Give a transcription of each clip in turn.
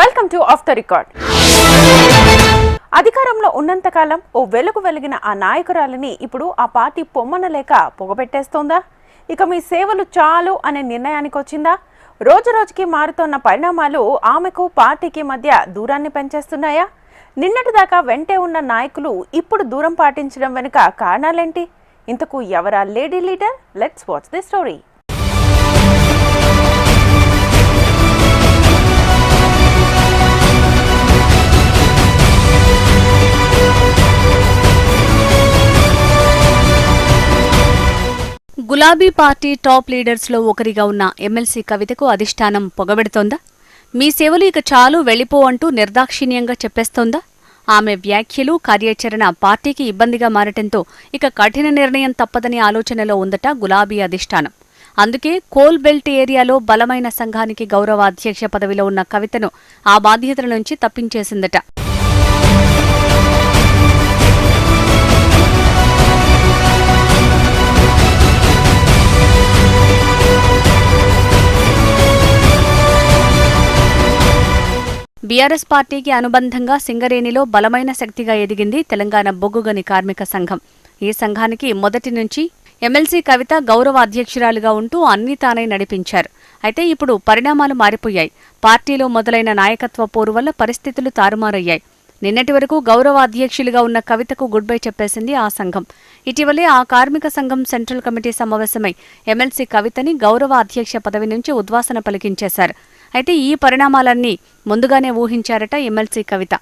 Welcome to off the record అధికారంలో ఉన్నంతకాలం ఓ వెలుగు వెలిగిన ఆ నాయకురాలిని ఇప్పుడు ఆ పార్టీ పొమ్మనలేక పొగబెట్టేస్తోందా? ఇక మీ సేవలు చాలు అనే నిర్ణయానికి వచ్చిందా? రోజు రోజుకి మారుతోన్న పరిణామాలు ఆమెకు పార్టీకి మధ్య దూరాన్ని పెంచేస్తున్నాయా? నిన్నటిదాకా వెంటే ఉన్న నాయకులు ఇప్పుడు దూరం పాటించడం వెనుక కారణాలేంటి? ఇంతకు ఎవరా lady leader? Let's watch the story గులాబీ పార్టీ టాప్ లీడర్స్లో ఒకరిగా ఉన్న ఎమ్మెల్సీ కవితకు అధిష్టానం పొగబెడుతోందా? మీ సేవలు ఇక చాలు వెళ్ళిపో అంటూ నిర్దాక్షిణ్యంగా చెప్పేస్తోందా? ఆమె వ్యాఖ్యలు కార్యాచరణ పార్టీకి ఇబ్బందిగా మారటంతో ఇక కఠిన నిర్ణయం తప్పదని ఆలోచనలో ఉందట గులాబీ అధిష్టానం. అందుకే కోల్ బెల్ట్ ఏరియాలో బలమైన సంఘానికి గౌరవ అధ్యక్ష పదవిలో ఉన్న కవితను ఆ బాధ్యతల నుంచి తప్పించేసిందట. బీఆర్ఎస్ పార్టీకి అనుబంధంగా సింగరేణిలో బలమైన శక్తిగా ఎదిగింది తెలంగాణ బొగ్గుగని కార్మిక సంఘం. ఈ సంఘానికి మొదటి నుంచి ఎమ్మెల్సీ కవిత గౌరవ అధ్యక్షురాలుగా ఉంటూ అన్ని తానై నడిపించారు. అయితే ఇప్పుడు పరిణామాలు మారిపోయాయి. పార్టీలో మొదలైన నాయకత్వ పోరు వల్ల పరిస్థితులు తారుమారయ్యాయి. నిన్నటి వరకు గౌరవ అధ్యక్షులుగా ఉన్న కవితకు గుడ్ బై చెప్పేసింది ఆ సంఘం. ఇటీవలే ఆ కార్మిక సంఘం సెంట్రల్ కమిటీ సమావేశమై ఎమ్మెల్సీ కవితని గౌరవ అధ్యక్ష పదవి నుంచి ఉద్వాసన పలికించేశారు. అయితే ఈ పరిణామాలన్నీ ముందుగానే ఊహించారట ఎమ్మెల్సీ కవిత.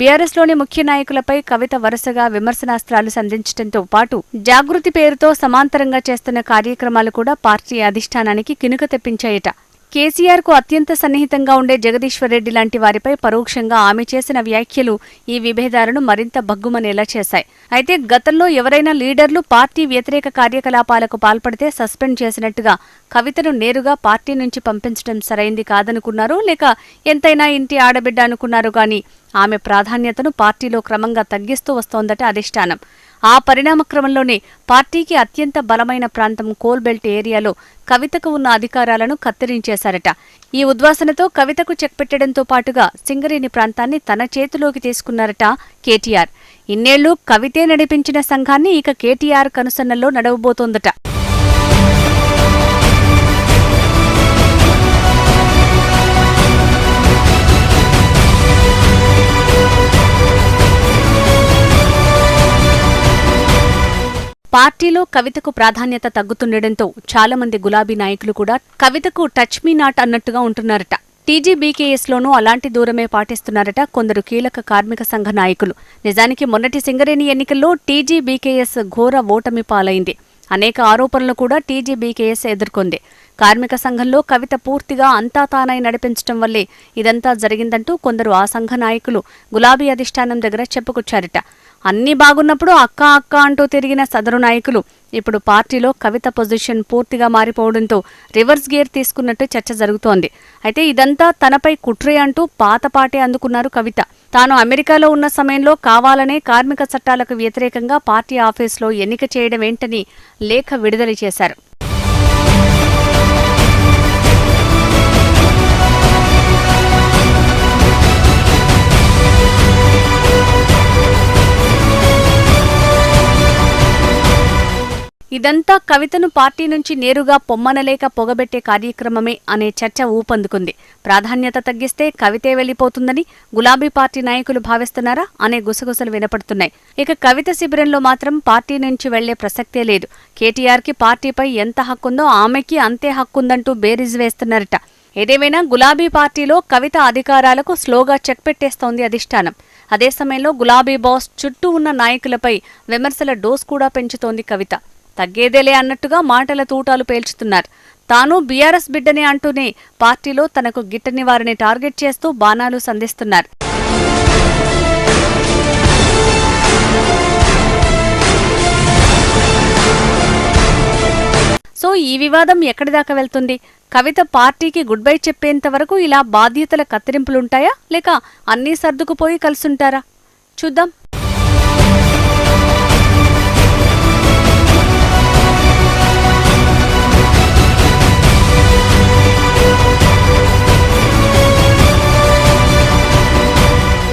బీఆర్ఎస్లోని ముఖ్య నాయకులపై కవిత వరుసగా విమర్శనాస్త్రాలు సంధించడంతో పాటు జాగృతి పేరుతో సమాంతరంగా చేస్తున్న కార్యక్రమాలు కూడా పార్టీ అధిష్టానానికి కినుక తెప్పించాయట. కేసీఆర్కు అత్యంత సన్నిహితంగా ఉండే జగదీశ్వర్ రెడ్డి లాంటి వారిపై పరోక్షంగా ఆమె చేసిన వ్యాఖ్యలు ఈ విభేదాలను మరింత భగ్గుమనేలా చేశాయి. అయితే గతంలో ఎవరైనా లీడర్లు పార్టీ వ్యతిరేక కార్యకలాపాలకు పాల్పడితే సస్పెండ్ చేసినట్టుగా కవితను నేరుగా పార్టీ నుంచి పంపించడం సరైంది కాదనుకున్నారు లేక ఎంతైనా ఇంటి ఆడబిడ్డ అనుకున్నారు గాని ఆమె ప్రాధాన్యతను పార్టీలో క్రమంగా తగ్గిస్తూ వస్తోందట అధిష్టానం. ఆ పరిణామక్రమంలోనే పార్టీకి అత్యంత బలమైన ప్రాంతం కోల్బెల్ట్ ఏరియాలో కవితకు ఉన్న అధికారాలను కత్తిరించేశారట. ఈ ఉద్వాసనతో కవితకు చెక్ పెట్టడంతో పాటుగా సింగరేణి ప్రాంతాన్ని తన చేతిలోకి తీసుకున్నారట కేటీఆర్. ఇన్నేళ్ళు కవితే నడిపించిన సంఘాన్ని ఇక కేటీఆర్ కనుసన్నల్లో నడవబోతోందట. పార్టీలో కవితకు ప్రాధాన్యత తగ్గుతుండటంతో చాలా మంది గులాబీ నాయకులు కూడా కవితకు టచ్ మీ నాట్ అన్నట్టుగా ఉంటున్నారట. టీజీబీకేఎస్లోనూ అలాంటి దూరమే పాటిస్తున్నారట కొందరు కీలక కార్మిక సంఘ నాయకులు. నిజానికి మొన్నటి సింగరేణి ఎన్నికల్లో టీజీబీకేఎస్ ఘోర ఓటమి పాలైంది. అనేక ఆరోపణలు కూడా టీజీబీకేఎస్ ఎదుర్కొంది. కార్మిక సంఘంలో కవిత పూర్తిగా అంతా తానై నడిపించడం వల్లే ఇదంతా జరిగిందంటూ కొందరు ఆ సంఘ నాయకులు గులాబీ అధిష్టానం దగ్గర చెప్పుకొచ్చారట. అన్నీ బాగున్నప్పుడు అక్క అక్క అంటూ తిరిగిన సదరు నాయకులు ఇప్పుడు పార్టీలో కవిత పొజిషన్ పూర్తిగా మారిపోవడంతో రివర్స్ గేర్ తీసుకున్నట్టు చర్చ జరుగుతోంది. అయితే ఇదంతా తనపై కుట్రే అంటూ పాతపాటే అందుకున్నారు కవిత. తాను అమెరికాలో ఉన్న సమయంలో కావాలనే కార్మిక చట్టాలకు వ్యతిరేకంగా పార్టీ ఆఫీసులో ఎన్నిక చేయడం ఏంటని లేఖ విడుదల చేశారు. ఇదంతా కవితను పార్టీ నుంచి నేరుగా పొమ్మనలేక పొగబెట్టే కార్యక్రమమే అనే చర్చ ఊపందుకుంది. ప్రాధాన్యత తగ్గిస్తే కవితే వెళ్ళిపోతుందని గులాబీ పార్టీ నాయకులు భావిస్తున్నారా అనే గుసగుసలు వినపడుతున్నాయి. ఇక కవిత శిబిరంలో మాత్రం పార్టీ నుంచి వెళ్ళే ప్రసక్తే లేదు. కేటీఆర్కి పార్టీపై ఎంత హక్కుందో ఆమెకి అంతే హక్కుందంటూ బేరీజ్ వేస్తున్నారట. ఏదేమైనా గులాబీ పార్టీలో కవిత అధికారాలకు స్లోగా చెక్ పెట్టేస్తోంది అధిష్టానం. అదే సమయంలో గులాబీ బాస్ చుట్టూ ఉన్న నాయకులపై విమర్శల డోస్ కూడా పెంచుతోంది కవిత. తగ్గేదేలే అన్నట్టుగా మాటల తూటాలు పేల్చుతున్నారు. తాను బీఆర్ఎస్ బిడ్డనే అంటూనే పార్టీలో తనకు గిట్టని వారిని టార్గెట్ చేస్తూ బాణాలు సంధిస్తున్నారు. సో ఈ వివాదం ఎక్కడిదాకా వెళ్తుంది? కవిత పార్టీకి గుడ్ బై చెప్పేంత వరకు ఇలా బాధ్యతల కత్తిరింపులుంటాయా? లేక అన్నీ సర్దుకుపోయి కలుసుంటారా? చూద్దాం.